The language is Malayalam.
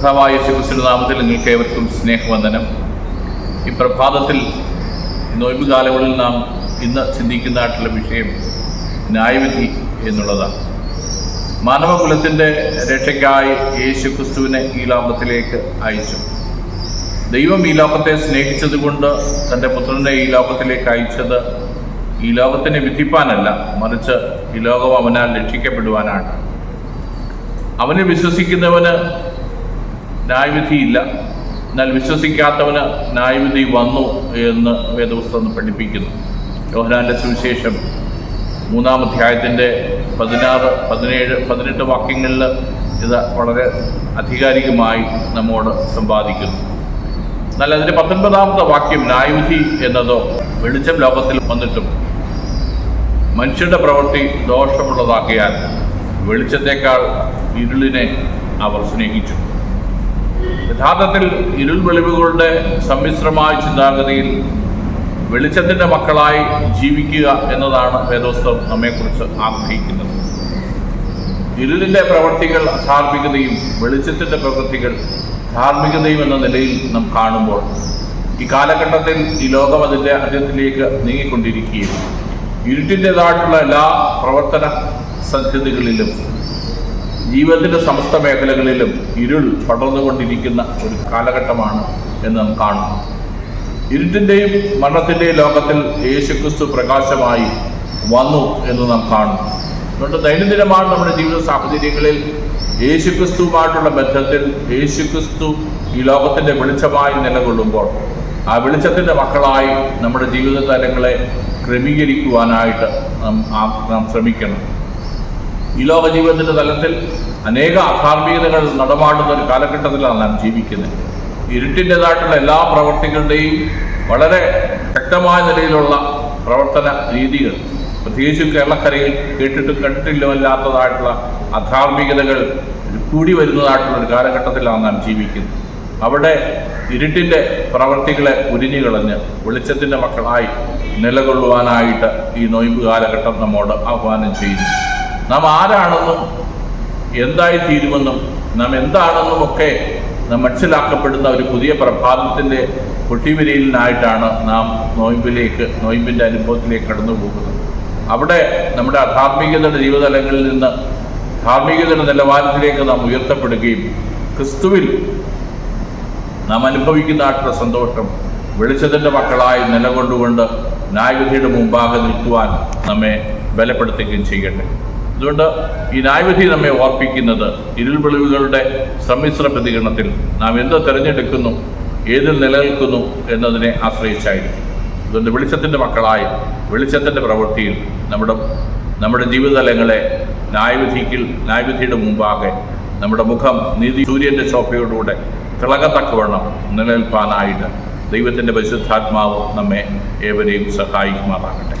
കർത്താവായ ശിവസിന്റെ നാമത്തിൽ നിങ്ങൾക്ക് ഏവർക്കും സ്നേഹവന്ദനം. ഈ പ്രഭാതത്തിൽ നോയമ്പ് കാലങ്ങളിൽ നാം ഇന്ന് ചിന്തിക്കുന്നതായിട്ടുള്ള വിഷയം ന്യായവിധി എന്നുള്ളതാണ്. മാനവകുലത്തിന്റെ രക്ഷയ്ക്കായി യേശു ക്രിസ്തുവിനെ ഈ ലോകത്തിലേക്ക് അയച്ചു. ദൈവം ഈ ലോകത്തെ സ്നേഹിച്ചതുകൊണ്ട് തന്റെ പുത്രനെ ഈ ലോകത്തിലേക്ക് അയച്ചത് ഈ ലോകത്തിനെ വിധിപ്പാനല്ല മറിച്ച് ഈ ലോകം അവനാൽ രക്ഷിക്കപ്പെടുവാനാണ്. അവനെ വിശ്വസിക്കുന്നവന് ന്യായവിധിയില്ല എന്നാൽ വിശ്വസിക്കാത്തവന് ന്യായവിധി വന്നു എന്ന് വേദപുസ്തകം പഠിപ്പിക്കുന്നു. യോഹനാന്റെ സുവിശേഷം മൂന്നാം അധ്യായത്തിന്റെ പതിനാറ് പതിനേഴ് പതിനെട്ട് വാക്യങ്ങളിൽ ഇത് വളരെ അധികാരികമായി നമ്മോട് സമ്പാദിക്കുന്നു എന്നാൽ അതിന്റെ പത്തൊൻപതാമത്തെ വാക്യം ന്യായവിധി എന്നതോ വെളിച്ചം ലോകത്തിൽ വന്നിട്ടും മനുഷ്യരുടെ പ്രവൃത്തി ദോഷമുള്ളതാക്കിയാൽ വെളിച്ചത്തേക്കാൾ ഇരുളിനെ അവർ സ്നേഹിച്ചു. യഥാർത്ഥത്തിൽ ഇരുൾ വെളിവുകളുടെ സമ്മിശ്രമായ ചിന്താഗതിയിൽ വെളിച്ചത്തിന്റെ മക്കളായി ജീവിക്കുക എന്നതാണ് വേദോസ്തവം നമ്മെക്കുറിച്ച് ആഗ്രഹിക്കുന്നത്. ഇരുളിന്റെ പ്രവൃത്തികൾ അധാർമികതയും വെളിച്ചത്തിന്റെ പ്രവൃത്തികൾ ധാർമ്മികതയും എന്ന നിലയിൽ നാം കാണുമ്പോൾ ഈ കാലഘട്ടത്തിൽ ഈ ലോകം അതിന്റെ അന്ത്യത്തിലേക്ക് നീങ്ങിക്കൊണ്ടിരിക്കുകയും ഇരുട്ടിന്റെതായിട്ടുള്ള എല്ലാ പ്രവർത്തന സജ്ജതകളിലും ജീവിതത്തിന്റെ സമസ്ത മേഖലകളിലും ഇരുൾ പടർന്നുകൊണ്ടിരിക്കുന്ന ഒരു കാലഘട്ടമാണ് എന്ന് നാം കാണുന്നു. ഇരുട്ടിന്റെയും മരണത്തിന്റെയും ലോകത്തിൽ യേശുക്രിസ്തു പ്രകാശമായി വന്നു എന്ന് നാം കാണുന്നു. അതുകൊണ്ട് ദൈനംദിനമാണ് നമ്മുടെ ജീവിത സാഹചര്യങ്ങളിൽ യേശുക്രിസ്തുവുമായിട്ടുള്ള ബന്ധത്തിൽ യേശുക്രിസ്തു ഈ ലോകത്തിന്റെ വെളിച്ചമായി നിലകൊള്ളുമ്പോൾ ആ വെളിച്ചത്തിന്റെ മക്കളായി നമ്മുടെ ജീവിത തലങ്ങളെ ക്രമീകരിക്കുവാനായിട്ട് നാം നാം ശ്രമിക്കണം. ഈ ലോക തലത്തിൽ അനേക അധാർമികതകൾ നടമാടുന്ന ഒരു കാലഘട്ടത്തിലാണ് നാം ജീവിക്കുന്നത്. ഇരുട്ടിന്റെതായിട്ടുള്ള എല്ലാ പ്രവർത്തികളുടെയും വളരെ ശക്തമായ നിലയിലുള്ള പ്രവർത്തന രീതികൾ. പ്രത്യേകിച്ചും കേരളക്കരയിൽ കേട്ടിട്ടും കണ്ടിട്ടില്ലല്ലാത്തതായിട്ടുള്ള അധാർമികതകൾ കൂടി വരുന്നതായിട്ടുള്ള ഒരു കാലഘട്ടത്തിലാണ് നാം ജീവിക്കുന്നത്. അവിടെ ഇരുട്ടിന്റെ പ്രവർത്തികളെ ഉരിഞ്ഞു കളഞ്ഞ് വെളിച്ചത്തിന്റെ മക്കളായി നിലകൊള്ളുവാനായിട്ട് ഈ നൊയിമ്പ് കാലഘട്ടം നമ്മോട് ആഹ്വാനം ചെയ്യുന്നു. നാം ആരാണെന്നും എന്തായി തീരുമെന്നും നാം എന്താണെന്നും ഒക്കെ നാം മനസ്സിലാക്കപ്പെടുന്ന ഒരു പുതിയ പ്രഭാതത്തിന്റെ പൊട്ടിവിരയിലിനായിട്ടാണ് നാം നോയിമ്പിലേക്ക് നോയിമ്പിന്റെ അനുഭവത്തിലേക്ക് കടന്നു പോകുന്നത്. അവിടെ നമ്മുടെ അധാർമികതയുടെ ജീവിതതലങ്ങളിൽ നിന്ന് ധാർമ്മികതയുടെ നിലവാരത്തിലേക്ക് നാം ഉയർത്തപ്പെടുകയും ക്രിസ്തുവിൽ നാം അനുഭവിക്കുന്ന അനുഭവിക്കുന്നതായിട്ടുള്ള സന്തോഷം വെളിച്ചത്തിന്റെ മക്കളായി നിലകൊണ്ടുകൊണ്ട് ന്യായവിധിയുടെ മുമ്പാകെ നിൽക്കുവാൻ നമ്മെ ബലപ്പെടുത്തുകയും ചെയ്യട്ടെ. അതുകൊണ്ട് ഈ ന്യായവിധി നമ്മെ ഓർപ്പിക്കുന്നത് ഇരുൾ വെളിവുകളുടെ സമ്മിശ്ര പ്രതികരണത്തിൽ നാം എന്ത് തിരഞ്ഞെടുക്കുന്നു ഏതിൽ നിലനിൽക്കുന്നു എന്നതിനെ ആശ്രയിച്ചായിരിക്കും. അതുകൊണ്ട് വെളിച്ചത്തിന്റെ മക്കളായി വെളിച്ചത്തിന്റെ പ്രവൃത്തിയിൽ നമ്മുടെ നമ്മുടെ ജീവിതതലങ്ങളെ ന്യായവിധിക്കിൽ ന്യായവിധിയുടെ മുമ്പാകെ നമ്മുടെ മുഖം നീതി സൂര്യന്റെ ശോഭയോടുകൂടെ തിളങ്ങത്തക്കവണ്ണം നിലനിൽപ്പാനായിട്ട് ദൈവത്തിന്റെ പരിശുദ്ധാത്മാവ് നമ്മെ ഏവരെയും സഹായിക്കുമാറാകട്ടെ.